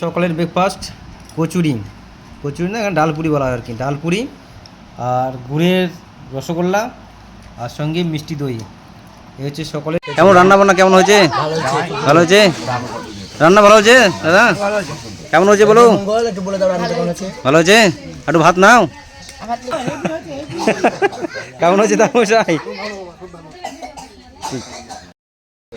সকালের ব্রেকফাস্ট কচুরি। কচুরি না ডালপুরি বলা হয় আর কি। ডালপুরি আর গুড়ের রসগোল্লা আর সঙ্গে মিষ্টি দই। এই হচ্ছে সকালে কেমন রান্না বান্না কেমন হয়েছে? ভালো হয়েছে। রান্না ভালো হয়েছে দাদা? কেমন হয়েছে বলো? ভালো হয়েছে? একটু ভাত নাও। কেমন হয়েছে তামশাই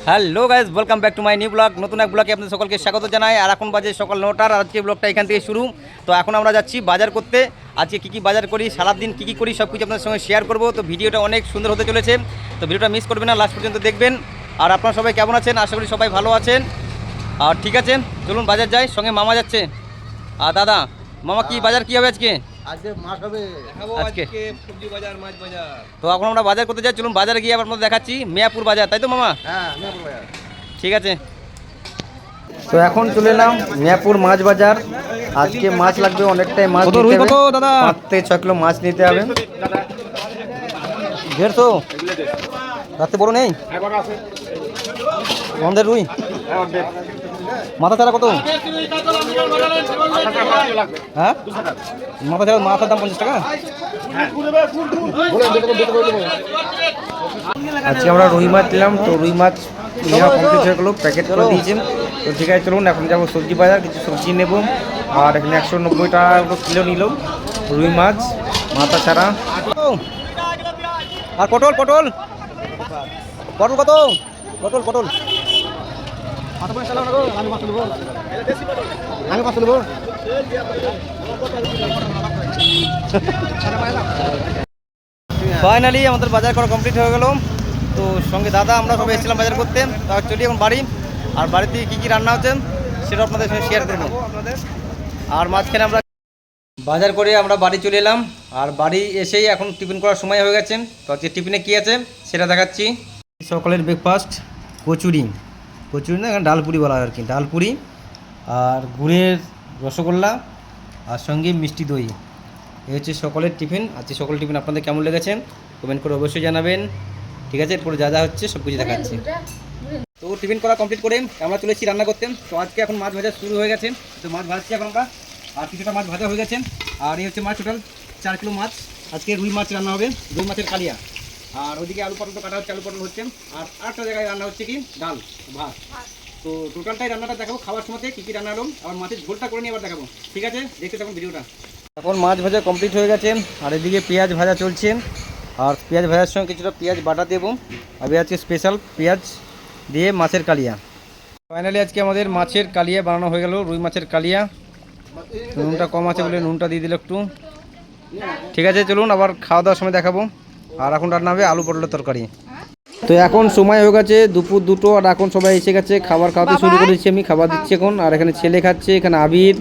hello guys welcome back to my new blog নতুন এক ব্লগে আপনাদের সকলকে স্বাগত জানাই। আর এখন বাজে সকাল নটার আজকে ব্লগটা এখান থেকে শুরু। তো এখন আমরা যাচ্ছি বাজার করতে। আজকে কী কী বাজার করি, সারাদিন কী কী করি সব কিছু আপনাদের সঙ্গে শেয়ার করব। তো ভিডিওটা অনেক সুন্দর হতে চলেছে। তো ভিডিওটা মিস করবেন না লাস্ট পর্যন্ত দেখবেন। আর আপনারা সবাই কেমন আছেন? আশা করি সবাই ভালো আছেন। আর ঠিক আছে, চলুন বাজার যাই। সঙ্গে মামা যাচ্ছে। আর দাদা, মামা কি, বাজার কী হবে আজকে? আজকে মাছ হবে। আজকে। সবজি বাজার মাছ বাজার। তো এখন আমরা বাজার করতে যাই চলুন বাজারে গিয়ে আবার আপনাদের দেখাচ্ছি মেয়াপুর বাজার তাই তো মামা? হ্যাঁ মিয়াপুর বাজার। ঠিক আছে। তো এখন চলে এলাম মিয়াপুর মাছ বাজার। আজকে মাছ লাগবে অনেকটাই মাছ কত রুই কত দাদা? পাঁচ থেকে ছ কিলো মাছ নিতে হবে। দেড়শো? রাতে বড় নেই? আমাদের রুই? মাথা ছাড়া কত? হ্যাঁ? মাথা ছাড়া মাথার দাম পঞ্চাশ টাকা? আজকে আমরা রুই মাছ নিলাম তো রুই মাছ নেওয়া কমপ্লিট হয়ে গেলো প্যাকেট করে দিয়েছেন তো ঠিক আছে চলুন এখন যাব সবজি বাজার কিছু সবজি নেব। আর এখানে একশো নব্বই টাকা কিলো নিল রুই মাছ মাথা ছাড়া। আর পটল পটল? পটল কত? পটল পটল। আমি কত নেব ফাইনালি আমাদের বাজার করা কমপ্লিট হয়ে গেল। তো সঙ্গে দাদা আমরা সবাই এসেছিলাম বাজার করতে। তা চলি এখন বাড়ি। আর বাড়িতে কী কী রান্না হচ্ছে সেটা আপনাদের সঙ্গে শেয়ার করব। আর মাঝখানে আমরা বাজার করে আমরা বাড়ি চলে এলাম। আর বাড়ি এসেই এখন টিফিন করার সময় হয়ে গেছে। তো আজকে টিফিনে কী আছে সেটা দেখাচ্ছি। সকালের ব্রেকফাস্ট কচুরি। কচুরি না, এখানে ডালপুরি বলা হয় আর কি। ডালপুরি আর গুড়ের রসগোল্লা আর সঙ্গে মিষ্টি দই। এই হচ্ছে সকলের টিফিন। আজকে সকলের টিফিন আপনাদের কেমন লেগেছে? কমেন্ট করে অবশ্যই জানাবেন। ঠিক আছে? এরপরে যা যা হচ্ছে সব কিছু দেখাচ্ছি। তো টিফিন করা কমপ্লিট করে আমরা চলেছি রান্না করতে। তো আজকে এখন মাছ ভাজা শুরু হয়ে গেছে। তো মাছ ভাজছি এখন আমরা। আর কিছুটা মাছ ভাজা হয়ে গেছে। আর এই হচ্ছে মাছ টোটাল চার কিলো মাছ। আজকে রুই মাছ রান্না হবে। রুই মাছের কালিয়া। আর ওইদিকে আলু পটল তো কাটা হচ্ছে আলু পটল হচ্ছে। আর আরেকটা জায়গায় রান্না হচ্ছে কি? ডাল ভাত। তো টোটালটাই রান্নাটা দেখাবো খাওয়ার সময়তে কী কী রান্না হলো আবার মাছের ঝোলটা করে নিয়ে আবার দেখাবো। ঠিক আছে? দেখতে থাকুন ভিডিওটা। এখন মাছ ভাজা কমপ্লিট হয়ে গেছে আর এদিকে পেঁয়াজ ভাজা চলছে। আর পেঁয়াজ ভাজার সঙ্গে কিছুটা পেঁয়াজ বাটা দেবো। আমি আজকে স্পেশাল পেঁয়াজ দিয়ে মাছের কালিয়া। ফাইনালি আজকে আমাদের মাছের কালিয়া বানানো হয়ে গেল রুই মাছের কালিয়া। নুনটা কম আছে বলে নুনটা দিয়ে দিল একটু। ঠিক আছে চলুন আবার খাওয়া দাওয়ার সময় দেখাবো। আর এখন রান্না হবে আলু পটলের তরকারি। তো এখন সময় হয়ে গেছে দুপুর দুটো আর এখন সবাই এসে গেছে খাবার খাওয়াতে শুরু করেছি আমি খাবার দিচ্ছি এখন আর এখানে ছেলে খাচ্ছে এখানে আবির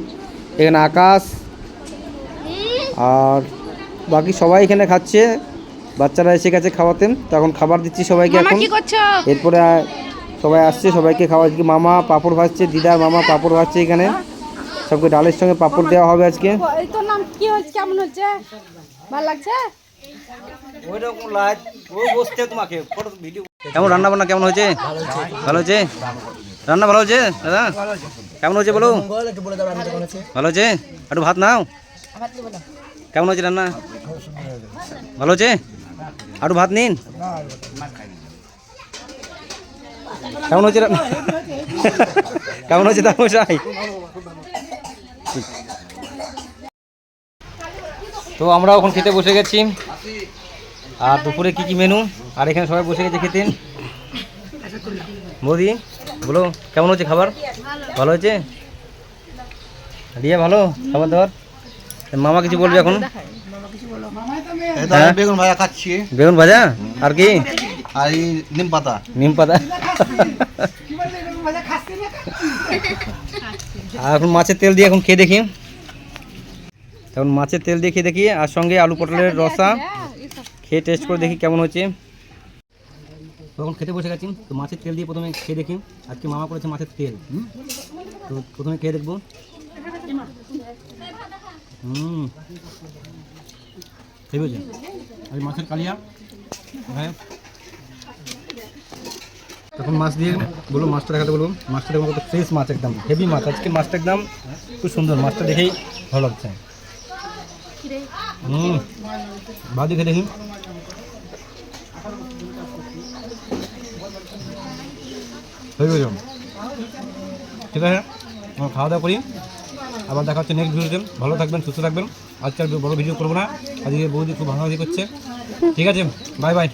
এখানে আকাশ আর বাকি সবাই এখানে খাচ্ছে বাচ্চারা এসে গেছে খাওয়াতে তো এখন খাবার দিচ্ছি সবাইকে এখন। এরপরে সবাই আসছে সবাইকে খাওয়া আজকে মামা পাপড় ভাজছে দিদার মামা পাপড় ভাজছে এখানে। সবকে ডালের সঙ্গে পাপড় দেওয়া হবে আজকে। তোর নাম কি হচ্ছে? কেমন হচ্ছে? ভালো লাগছে? কেমন রান্না বান্না কেমন হয়েছে? ভালো হয়েছে? রান্না ভালো হয়েছে, দাদা? কেমন হয়েছে বলো? ভালো হয়েছে? একটু ভাত নাও। কেমন হয়েছে রান্না? ভালো হয়েছে? একটু ভাত নিন। কেমন হয়েছে রান্না? কেমন হয়েছে তামশাই? তো আমরা এখন খেতে বসে গেছি। আর দুপুরে কি কি মেনু আর এখানে সবাই বসে গেছে খেতে। বৌদি বলো কেমন হচ্ছে খাবার? ভালো হয়েছে? রিয়া ভালো? খাবার দাবার? মামা কিছু বলবে এখন? হ্যাঁ? বেগুন ভাজা খাচ্ছি। বেগুন ভাজা? আর কি? আর নিম পাতা। নিম পাতা? আর এখন মাছের তেল দিয়ে এখন খেয়ে দেখি। এখন মাছের তেল দিয়ে খেয়ে দেখি আর সঙ্গে আলু পটলের রসা। খেয়ে টেস্ট করে দেখি কেমন হচ্ছে। তখন খেতে বসে গেছি, তো মাছের তেল দিয়ে প্রথমে খেয়ে দেখি। আজকে মামা করেছে মাছের তেল তো প্রথমে খেয়ে দেখব। ঠিক আছে আর মাছের কালিয়া হ্যাঁ। তখন মাছ দিয়ে বলব, মাছটা দেখাতে বলব। মাছটা দেখব ফ্রেশ মাছ একদম হেভি মাছ। আজকে মাছটা একদম খুব সুন্দর, মাছটা দেখেই ভালো লাগছে। হুম। বা দেখে দেখি ঠিক আছে খাওয়া দাওয়া করি। আবার দেখা হচ্ছে নেক্সট ভিডিওতে ভালো থাকবেন, সুস্থ থাকবেন। আজকে আর বড় ভিডিও করব না। আজকে বৌদি খুব ভালো করছে। ঠিক আছে বাই বাই